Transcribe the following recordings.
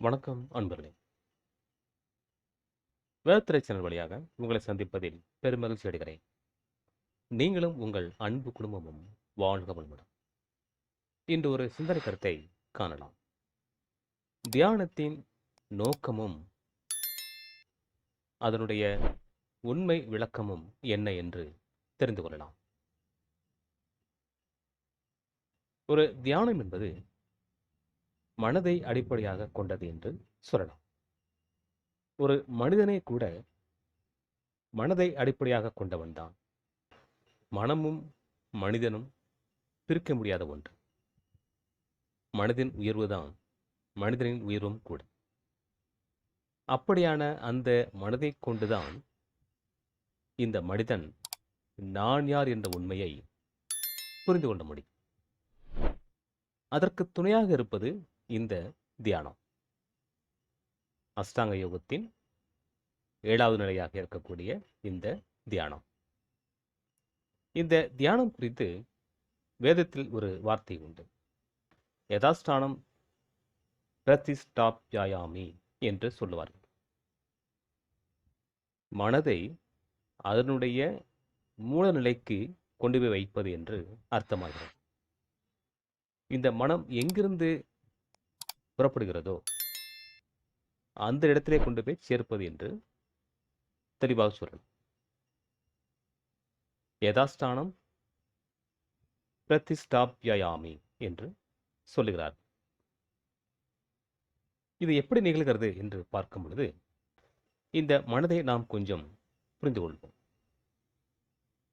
வணக்கம் அன்பர்களே. வேர்த்திரை சேனல் வழியாக உங்களை சந்திப்பதில் பெருமகிழ்ச்சி அடைகிறேன். நீங்களும் உங்கள் அன்பு குடும்பமும் வாழ்க வளமுடன். இன்று ஒரு சிந்தனை கருத்தை காணலாம். தியானத்தின் நோக்கமும் அதனுடைய உண்மை விளக்கமும் என்ன என்று தெரிந்து கொள்ளலாம். ஒரு தியானம் என்பது மனதை அடிப்படையாக கொண்டது என்று சொல்லலாம். ஒரு மனிதனை கூட மனதை அடிப்படையாக கொண்டவன்தான் மனமும் மனிதனும் பிரிக்க முடியாத ஒன்று. மனதின் உயர்வுதான் மனிதனின் உயர்வும் கூட. அப்படியான அந்த மனதை கொண்டுதான் இந்த மனிதன் நான் யார் என்ற உண்மையை புரிந்து கொள்ள முடியும். அதற்கு துணையாக இருப்பது இந்த தியானம். அஷ்டாங்க யோகத்தின் ஏழாவது நிலையாக இருக்கக்கூடிய இந்த தியானம். இந்த தியானம் குறித்து வேதத்தில் ஒரு வார்த்தை உண்டு. யதாஸ்தானம் பிரதிஷ்டாப்யாயாமி என்று சொல்லுவார்கள். மனதை அதனுடைய மூல நிலைக்கு கொண்டு போய் வைப்பது என்று அர்த்தமாகிறது. இந்த மனம் எங்கிருந்து புறப்படுகிறதோ அந்த இடத்திலே கொண்டு போய் சேர்ப்பது என்று தெளிவாக சொல்லணும். யதாஸ்தானம் பிரதிஷ்டாபியாமி என்று சொல்லுகிறார். இது எப்படி நிகழ்கிறது என்று பார்க்கும் பொழுது இந்த மனதை நாம் கொஞ்சம் புரிந்து கொள்வோம்.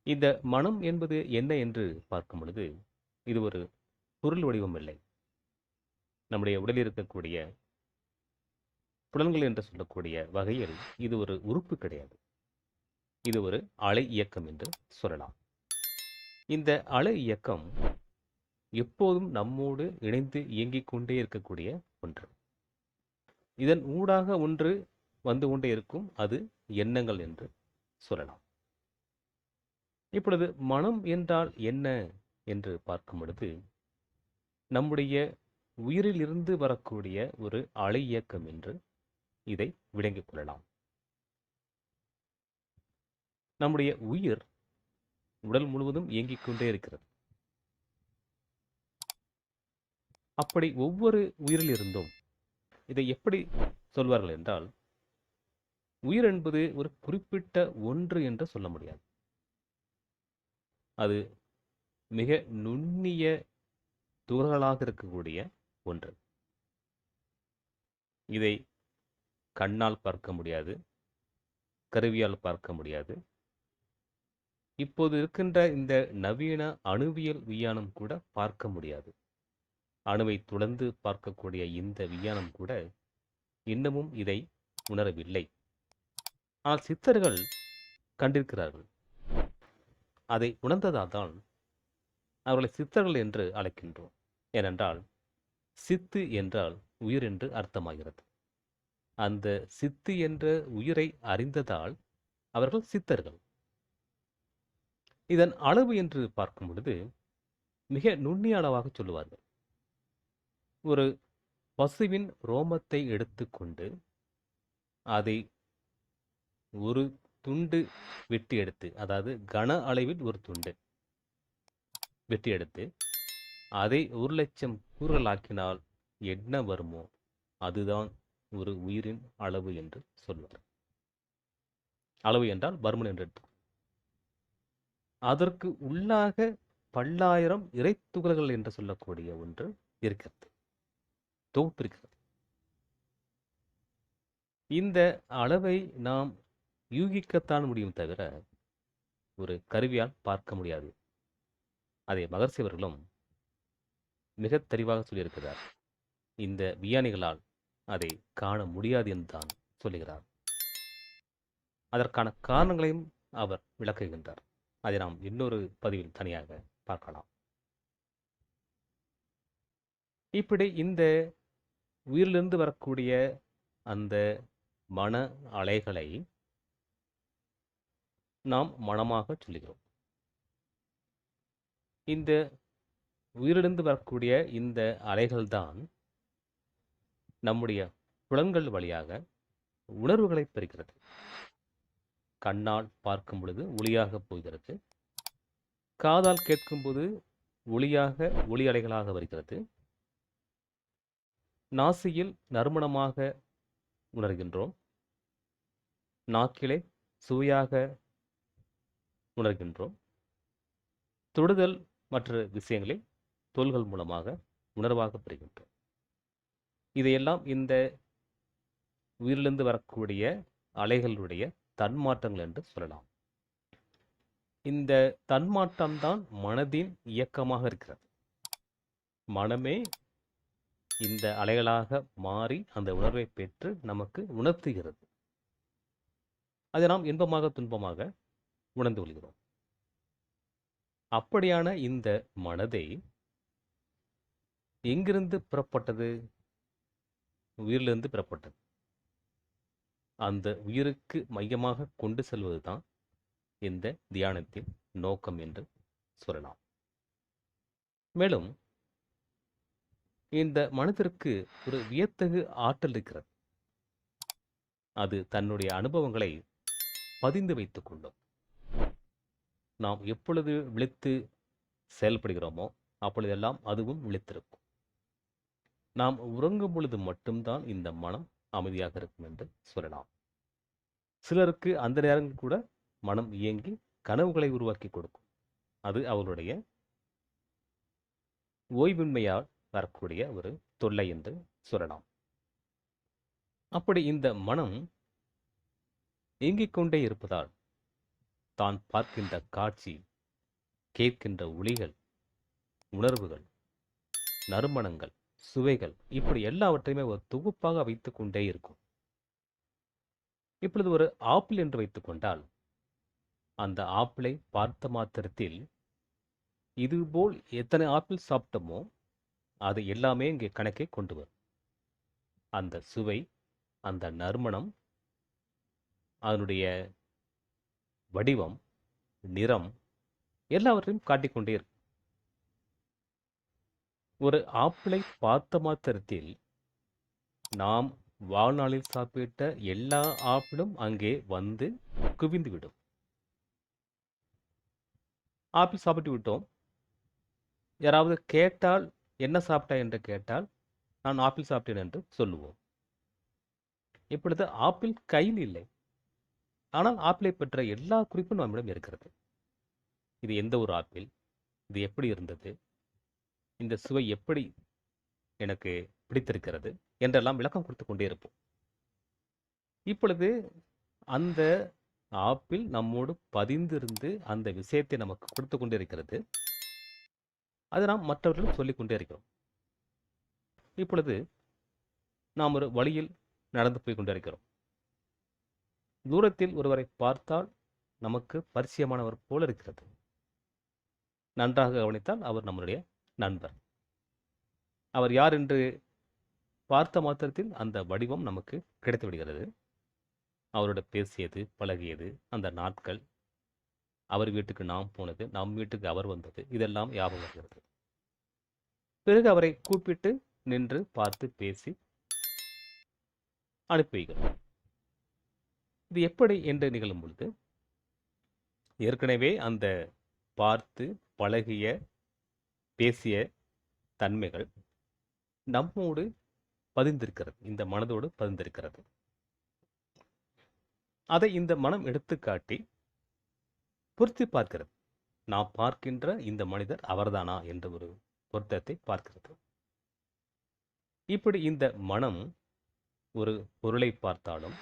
இந்த மனம் என்பது என்ன என்று பார்க்கும் பொழுது இது ஒரு பொருள் வடிவம் இல்லை. நம்முடைய உடலில் இருக்கக்கூடிய புலன்கள் என்று சொல்லக்கூடிய வகையில் இது ஒரு உறுப்பு கிடையாது. இது ஒரு அலை இயக்கம் என்று சொல்லலாம். இந்த அலை இயக்கம் எப்போதும் நம்மோடு இணைந்து இயங்கிக் கொண்டே இருக்கக்கூடிய ஒன்று. இதன் ஊடாக ஒன்று வந்து கொண்டே இருக்கும் அது எண்ணங்கள் என்று சொல்லலாம். இப்பொழுது மனம் என்றால் என்ன என்று பார்க்கும் பொழுது நம்முடைய உயிரிலிருந்து வரக்கூடிய ஒரு அலை இயக்கம் என்று இதை விளங்கிக் கொள்ளலாம். நம்முடைய உயிர் உடல் முழுவதும் இயங்கிக் கொண்டே இருக்கிறது. அப்படி ஒவ்வொரு உயிரிலிருந்தும் இதை எப்படி சொல்வார்கள் என்றால் உயிர் என்பது ஒரு குறிப்பிட்ட ஒன்று என்று சொல்ல முடியாது. அது மிக நுண்ணிய துகள்களாக இருக்கக்கூடிய ஒன்று. இதை கண்ணால் பார்க்க முடியாது கருவியால் பார்க்க முடியாது. இப்போது இருக்கின்ற இந்த நவீன அணுவியல் விஞ்ஞானம் கூட பார்க்க முடியாது. அணுவை துளந்து பார்க்கக்கூடிய இந்த விஞ்ஞானம் கூட இன்னமும் இதை உணரவில்லை. ஆனால் சித்தர்கள் கண்டிருக்கிறார்கள். அதை உணர்ந்ததால் தான் அவர்களை சித்தர்கள் என்று அழைக்கின்றோம். ஏனென்றால் சித்து என்றால் உயிர் என்று அர்த்தமாகிறது. அந்த சித்து என்ற உயிரை அறிந்ததால் அவர்கள் சித்தர்கள். இதன் அளவு என்று பார்க்கும் பொழுது மிக நுண்ணிய அளவாக சொல்லுவார்கள். ஒரு பசுவின் ரோமத்தை எடுத்துக்கொண்டு அதை ஒரு துண்டு வெட்டி எடுத்து அதாவது கன அளவில் ஒரு துண்டு வெட்டி எடுத்து அதை ஒரு லட்சம் குரலாக்கினால் என்ன வருமோ அதுதான் ஒரு உயிரின் அளவு என்று சொல்வார். அளவு என்றால் பருமன் என்று எடுத்து அதற்கு உள்ளாக பல்லாயிரம் இறைத்துகள்கள் என்று சொல்லக்கூடிய ஒன்று இருக்கிறது தொகுப்பு இருக்கிறது. இந்த அளவை நாம் யூகிக்கத்தான் முடியும் தவிர ஒரு கருவியால் பார்க்க முடியாது. அதை மகர்சிவர்களும் மிக தெளிவாக சொல்லியிருக்கிறார். இந்த விஞ்ஞானிகளால் அதை காண முடியாது என்று தான் சொல்லுகிறார். அதற்கான காரணங்களையும் அவர் விளக்குகின்றார். அதை நாம் இன்னொரு பதிவில் தனியாக பார்க்கலாம். இப்படி இந்த உயிரிலிருந்து வரக்கூடிய அந்த மன அலைகளை நாம் மனமாக சொல்லுகிறோம். இந்த உயிரிழந்து வரக்கூடிய இந்த அலைகள்தான் நம்முடைய புலன்கள் வழியாக உணர்வுகளை பெறுகிறது. கண்ணால் பார்க்கும் பொழுது ஒளியாக போகிறது. காதால் கேட்கும்போது ஒளியாக ஒளி அலைகளாக வருகிறது. நாசியில் நறுமணமாக உணர்கின்றோம். நாக்கிலே சுவையாக உணர்கின்றோம். தொடுதல் மற்ற விஷயங்களில் தோள்கள் மூலமாக உணர்வாக பெறுகின்றோம் இதையெல்லாம் இந்த உயிரிலிருந்து வரக்கூடிய அலைகளுடைய தன்மாற்றங்கள் என்று சொல்லலாம். இந்த தன்மாற்றம்தான் மனதின் இயக்கமாக இருக்கிறது. மனமே இந்த அலைகளாக மாறி அந்த உணர்வை பெற்று நமக்கு உணர்த்துகிறது. அதை நாம் இன்பமாக துன்பமாக உணர்ந்து கொள்கிறோம். அப்படியான இந்த மனதை எங்கிருந்து பெறப்பட்டது? உயிரிலிருந்து பெறப்பட்டது. அந்த உயிருக்கு மையமாக கொண்டு செல்வதுதான் இந்த தியானத்தின் நோக்கம் என்று சொல்லலாம். மேலும் இந்த மனதிற்கு ஒரு வியத்தகு ஆற்றல் இருக்கிறது. அது தன்னுடைய அனுபவங்களை பதிந்து வைத்துக் கொள்ளும் நாம் எப்பொழுது விழித்து செயல்படுகிறோமோ அப்பொழுதெல்லாம் அதுவும் விழித்திருக்கும். நாம் உறங்கும் பொழுது மட்டும்தான் இந்த மனம் அமைதியாக இருக்கும் என்று சொல்லலாம். சிலருக்கு அந்த நேரங்கள் கூட மனம் இயங்கி கனவுகளை உருவாக்கி கொடுக்கும். அது அவருடைய ஓய்வின்மையால் வரக்கூடிய ஒரு தொல்லை என்று சொல்லலாம். அப்படி இந்த மனம் இயங்கிக் கொண்டே இருப்பதால் தான் பார்க்கின்ற காட்சி கேட்கின்ற ஒளிகள் உணர்வுகள் நறுமணங்கள் சுவைகள். இப்படி எல்லாவற்றையுமே ஒரு தொகுப்பாக வைத்து கொண்டே இருக்கும். இப்பொழுது ஒரு ஆப்பிள் என்று வைத்துக் கொண்டால் அந்த ஆப்பிளை பார்த்த மாத்திரத்தில் இதுபோல் எத்தனை ஆப்பிள் சாப்பிட்டோமோ அது எல்லாமே இங்கே கணக்கே கொண்டு வரும். அந்த சுவை அந்த நறுமணம் அதனுடைய வடிவம் நிறம் எல்லாவற்றையும் காட்டிக்கொண்டே இருக்கும். ஒரு ஆப்பிளை பார்த்த மாத்திரத்தில் நாம் வாழ்நாளில் சாப்பிட்ட எல்லா ஆப்பிளும் அங்கே வந்து குவிந்து விடும் ஆப்பிள் சாப்பிட்டு விட்டோம். யாராவது கேட்டால் என்ன சாப்பிட்டா என்று கேட்டால் நான் ஆப்பிள் சாப்பிட்டேன் என்று சொல்லுவோம். இப்பொழுது ஆப்பிள் கையில் இல்லை. ஆனால் ஆப்பிளை பெற்ற எல்லா குறிப்பும் நம்மிடம் இருக்கிறது. இது எந்த ஒரு ஆப்பிள்? இது எப்படி இருந்தது? இந்த சுவை எப்படி எனக்கு பிடித்திருக்கிறது என்றெல்லாம் விளக்கம் கொடுத்து கொண்டே இருப்போம். இப்பொழுது அந்த ஆப்பிள் நம்மோடு பதிந்திருந்து அந்த விஷயத்தை நமக்கு கொடுத்து கொண்டே இருக்கிறது. அதை நாம் மற்றவர்களும் சொல்லிக்கொண்டே இருக்கிறோம். இப்பொழுது நாம் ஒரு வழியில் நடந்து போய் கொண்டே இருக்கிறோம். தூரத்தில் ஒருவரை பார்த்தால் நமக்கு பரிச்சயமானவர் போல இருக்கிறது. நன்றாக கவனித்தால் அவர் நம்முடைய நண்பர். அவர் யார் என்று பார்த்த மாத்திரத்தில் அந்த வடிவம் நமக்கு கிடைத்து விடுகிறது அவரோட பேசியது பழகியது அந்த நாட்கள் அவர் வீட்டுக்கு நாம் போனது நம் வீட்டுக்கு அவர் வந்தது இதெல்லாம் ஞாபகம் வருகிறது. பிறகு அவரை கூப்பிட்டு நின்று பார்த்து பேசி அனுப்பி வைக்கிறோம் இது எப்படி என்று நிகழும் பொழுது ஏற்கனவே அந்த பார்த்து பழகிய பேசிய தன்மைகள் நம்மோடு பதிந்திருக்கிறது. இந்த மனதோடு பதிந்திருக்கிறது. அதை இந்த மனம் எடுத்துக்காட்டி பொருத்தி பார்க்கிறது. நாம் பார்க்கின்ற இந்த மனிதர் அவர்தானா என்ற ஒரு பொருத்தத்தை பார்க்கிறது. இப்படி இந்த மனம் ஒரு பொருளை பார்த்தாலும்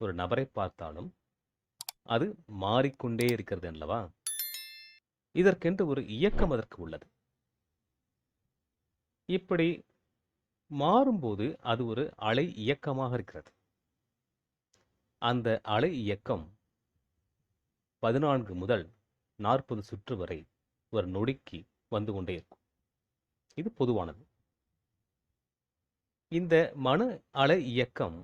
ஒரு நபரை பார்த்தாலும் அது மாறிக்கொண்டே இருக்கிறது அல்லவா? இதற்கென்று ஒரு இயக்கம் அதற்கு உள்ளது. இப்படி மாறும்போது அது ஒரு அலை இயக்கமாக இருக்கிறது. அந்த அலை இயக்கம் பதினான்கு முதல் நாற்பது சுற்று வரை ஒரு நொடிக்கு வந்து கொண்டே இருக்கும். இது பொதுவானது. இந்த மன அலை இயக்கம்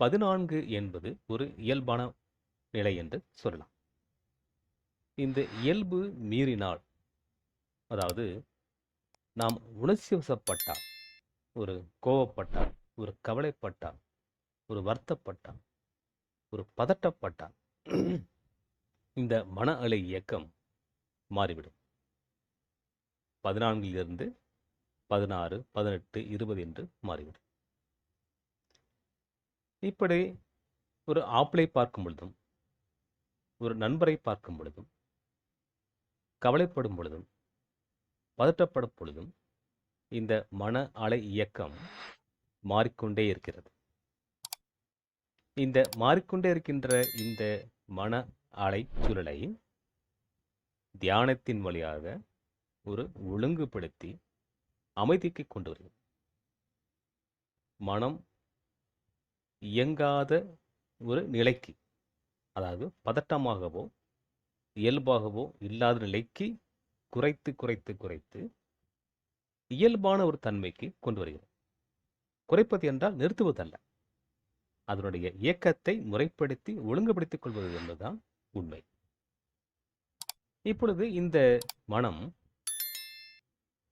பதினான்கு என்பது ஒரு இயல்பான நிலை என்று சொல்லலாம். இந்த இயல்பு மீறினால் அதாவது நாம் உணர்ச்சி வசப்பட்டால் ஒரு கோவப்பட்டால் ஒரு கவலைப்பட்டால் ஒரு வருத்தப்பட்டால் ஒரு பதட்டப்பட்டால் இந்த மன அலை இயக்கம் மாறிவிடும். பதினான்கிலிருந்து பதினாறு பதினெட்டு இருபது என்று மாறிவிடும். இப்படி ஒரு ஆப்பிளை பார்க்கும் பொழுதும் ஒரு நண்பரை பார்க்கும் பொழுதும் கவலைப்படும் பொழுதும் பதற்றப்படும் பொழுதும் இந்த மன அலை இயக்கம் மாறிக்கொண்டே இருக்கிறது. இந்த மாறிக்கொண்டே இருக்கின்ற இந்த மன அலை சூழலை தியானத்தின் வழியாக ஒரு ஒழுங்குபடுத்தி அமைதிக்கு கொண்டு வருகிறது. மனம் இயங்காத ஒரு நிலைக்கு அதாவது பதட்டமாகவோ இயல்பாகவோ இல்லாத நிலைக்கு குறைத்து குறைத்து குறைத்து இயல்பான ஒரு தன்மைக்கு கொண்டு வருகிறது. குறைப்பது என்றால் நிறுத்துவதல்ல. அதனுடைய இயக்கத்தை முறைப்படுத்தி ஒழுங்குபடுத்திக் கொள்வது என்பதுதான் உண்மை. இப்பொழுது இந்த மனம்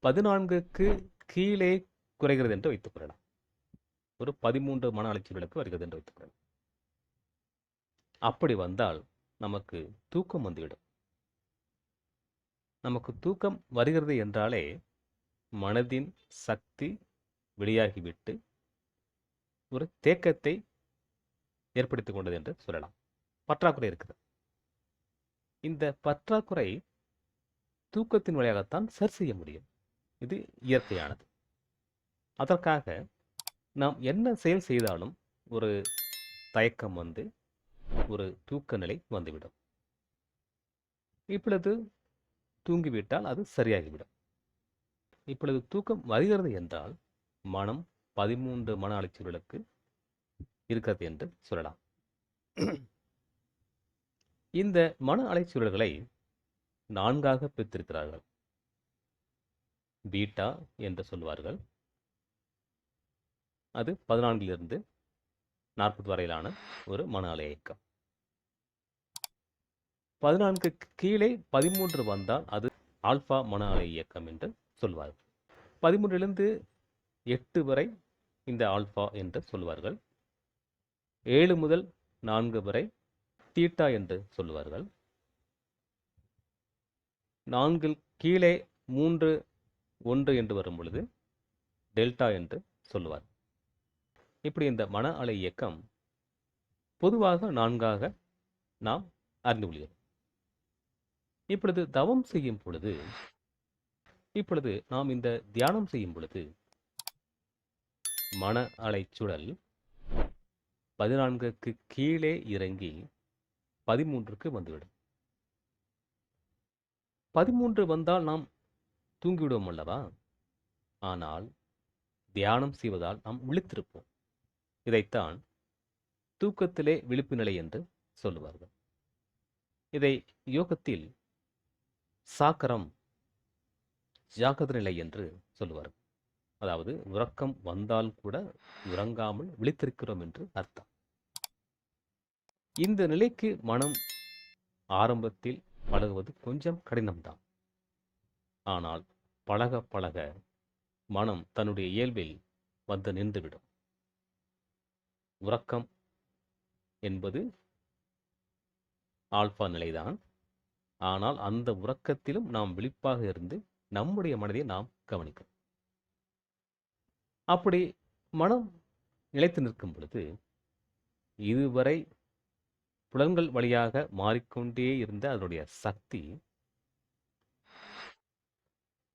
பதினான்குக்கு கீழே குறைகிறது என்று வைத்துக் கொள்ளலாம். ஒரு பதிமூன்று மன அலைச்சல்களுக்கு வருகிறது என்று வைத்துக் கொள்ளலாம். அப்படி வந்தால் நமக்கு தூக்கம் வந்துவிடும். நமக்கு தூக்கம் வருகிறது என்றாலே மனதின் சக்தி வெளியாகிவிட்டு ஒரு தேக்கத்தை ஏற்படுத்திக் கொண்டது என்று சொல்லலாம். பற்றாக்குறை இருக்குது. இந்த பற்றாக்குறை தூக்கத்தின் வழியாகத்தான் சரி செய்ய முடியும். இது இயற்கையானது. அதற்காக நாம் என்ன செயல் செய்தாலும் ஒரு தயக்கம் வந்து ஒரு தூக்க நிலை வந்துவிடும். இப்பொழுது தூங்கிவிட்டால் அது சரியாகிவிடும். இப்பொழுது தூக்கம் வருகிறது என்றால் மனம் பதிமூன்று மன அலைச்சல்களுக்கு இருக்கிறது என்று சொல்லலாம். இந்த மன அலைச்சூழல்களை நான்காக பிரித்திருக்கிறார்கள். பீட்டா என்று சொல்வார்கள். அது பதினான்கிலிருந்து நாற்பது வரையிலான ஒரு மன அலை இயக்கம். பதினான்கு கீழே பதிமூன்று வந்தால் அது ஆல்பா மன அலை இயக்கம் என்று சொல்வார்கள். பதிமூன்றிலிருந்து எட்டு வரை இந்த ஆல்பா என்று சொல்வார்கள். ஏழு முதல் நான்கு வரை தீட்டா என்று சொல்லுவார்கள் நான்கில் கீழே மூன்று ஒன்று என்று வரும் பொழுது டெல்டா என்று சொல்லுவார் இப்படி இந்த மன அலை இயக்கம் பொதுவாக நான்காக நாம் அறிந்து கொள்கிறோம். இப்பொழுது தவம் செய்யும் பொழுது இப்பொழுது நாம் இந்த தியானம் செய்யும் பொழுது மன அலைச்சுழல் பதினான்குக்கு கீழே இறங்கி பதிமூன்றுக்கு வந்துவிடும். பதிமூன்று வந்தால் நாம் தூங்கிவிடுவோம் அல்லவா? ஆனால் தியானம் செய்வதால் நாம் விழித்திருப்போம். இதைத்தான் தூக்கத்திலே விழிப்பு நிலை என்று சொல்லுவார்கள். இதை யோகத்தில் சாக்கரம் ஜாக்கிரத நிலை என்று சொல்லுவார். அதாவது உறக்கம் வந்தால் கூட உறங்காமல் விழித்திருக்கிறோம் என்று அர்த்தம். இந்த நிலைக்கு மனம் ஆரம்பத்தில் பழகுவது கொஞ்சம் கடினம்தான். ஆனால் பழக பழக மனம் தன்னுடைய இயல்பில் வந்து நின்றுவிடும். உறக்கம் என்பது ஆல்பா நிலைதான். ஆனால் அந்த உறக்கத்திலும் நாம் விழிப்பாக இருந்து நம்முடைய மனதை நாம் கவனிக்கணும் அப்படி மனம் நிலைத்து நிற்கும் பொழுது இதுவரை புலன்கள் வழியாக மாறிக்கொண்டே இருந்த அதனுடைய சக்தி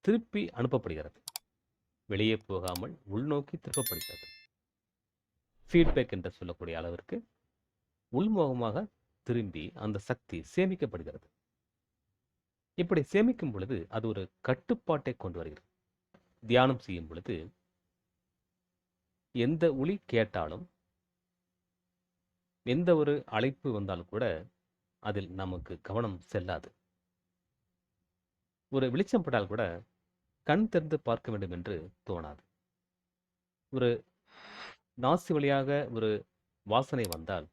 திருப்பி அனுப்பப்படுகிறது. வெளியே போகாமல் உள்நோக்கி திருப்பப்படுகிறது. ஃபீட்பேக் என்று சொல்லக்கூடிய அளவிற்கு உள்முகமாக திரும்பி அந்த சக்தி சேமிக்கப்படுகிறது. இப்படி சேமிக்கும் பொழுது அது ஒரு கட்டுப்பாட்டை கொண்டு வருகிறது. தியானம் செய்யும் பொழுது எந்த ஒளி கேட்டாலும் எந்த ஒரு அழைப்பு வந்தாலும் கூட அதில் நமக்கு கவனம் செல்லாது. ஒரு வெளிச்சம் பட்டால் கூட கண் திறந்து பார்க்க வேண்டும் என்று தோணாது. ஒரு நாசி வழியாக ஒரு வாசனை வந்தால்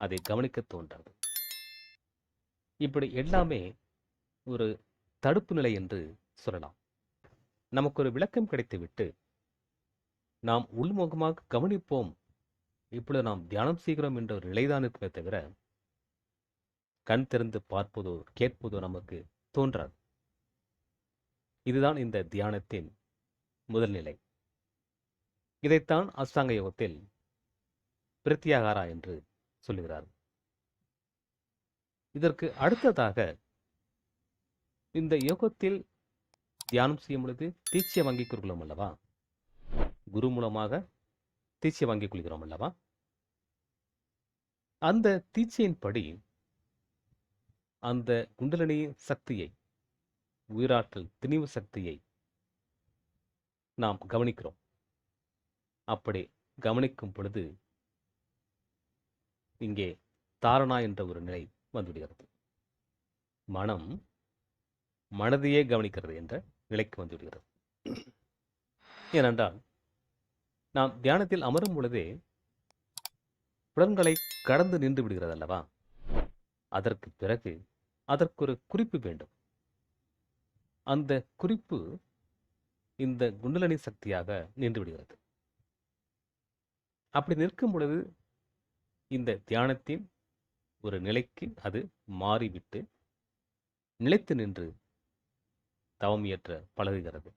அதை கவனிக்க தோன்றாது. இப்படி எல்லாமே ஒரு தடுப்பு நிலை என்று சொல்லலாம். நமக்கு ஒரு விளக்கம் கிடைத்துவிட்டு நாம் உள்முகமாக கவனிப்போம். இப்பொழுது நாம் தியானம் செய்கிறோம் என்ற ஒரு நிலைதான் இருக்குமே தவிர கண் திறந்து பார்ப்பதோ கேட்பதோ நமக்கு தோன்றாது. இதுதான் இந்த தியானத்தின் முதல் நிலை. இதைத்தான் அஷ்டாங்க யோகத்தில் பிரத்யாகாரா என்று சொல்லுகிறார். இதற்கு அடுத்ததாக இந்த யோகத்தில் தியானம் செய்யும் பொழுது தீட்சை வங்கி கொள்கிறோம் அல்லவா? குரு மூலமாக தீட்சை வாங்கிக் கொள்கிறோம் அல்லவா? அந்த தீட்சையின்படி அந்த குண்டலினி சக்தியை உயிராற்றல் திணிவு சக்தியை நாம் கவனிக்கிறோம். அப்படி கவனிக்கும் பொழுது இங்கே தாரணா என்ற ஒரு நிலை வந்துவிடுகிறது. மனம் மனதையே கவனிக்கிறது என்ற நிலைக்கு வந்துவிடுகிறது. ஏனென்றால் நாம் தியானத்தில் அமரும் பொழுதே புலன்களை கடந்து நின்று விடுகிறது அல்லவா அதற்கு பிறகு அதற்கொரு குறிப்பு வேண்டும். அந்த குறிப்பு இந்த குண்டலனி சக்தியாக நின்று விடுகிறது. அப்படி நிற்கும் பொழுது இந்த தியானத்தின் ஒரு நிலைக்கு அது மாறிவிட்டு நிலைத்து நின்று தவம் இயற்ற பழகுகிறது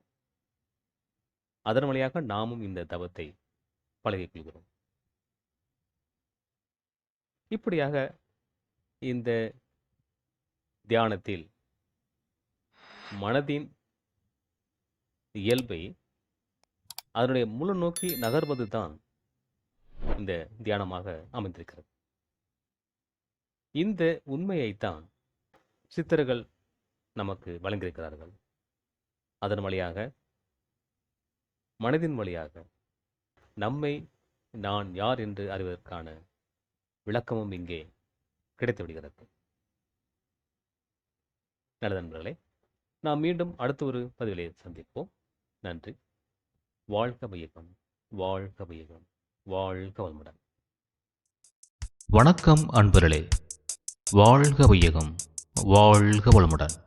அதன் வழியாக நாமும் இந்த தவத்தை பழகிக் கொள்கிறோம் இப்படியாக இந்த தியானத்தில் மனதின் இயல்பை அதனுடைய முழு நோக்கி நகர்வது தான் இந்த தியானமாக அமைந்திருக்கிறது. இந்த உண்மையைத்தான் சித்தர்கள் நமக்கு வழங்கியிருக்கிறார்கள். அதன் வழியாக மனதின் வழியாக நம்மை நான் யார் என்று அறிவதற்கான விளக்கமும் இங்கே கிடைத்து விடுகிறது. நல்லது நண்பர்களே நாம் மீண்டும் அடுத்த ஒரு பதிவிலே சந்திப்போம். நன்றி. வாழ்க வையகம் வாழ்க வையகம் வாழ்க வளமுடன். வணக்கம் அன்பர்களே. வாழ்க வையகம் வாழ்க வளமுடன்.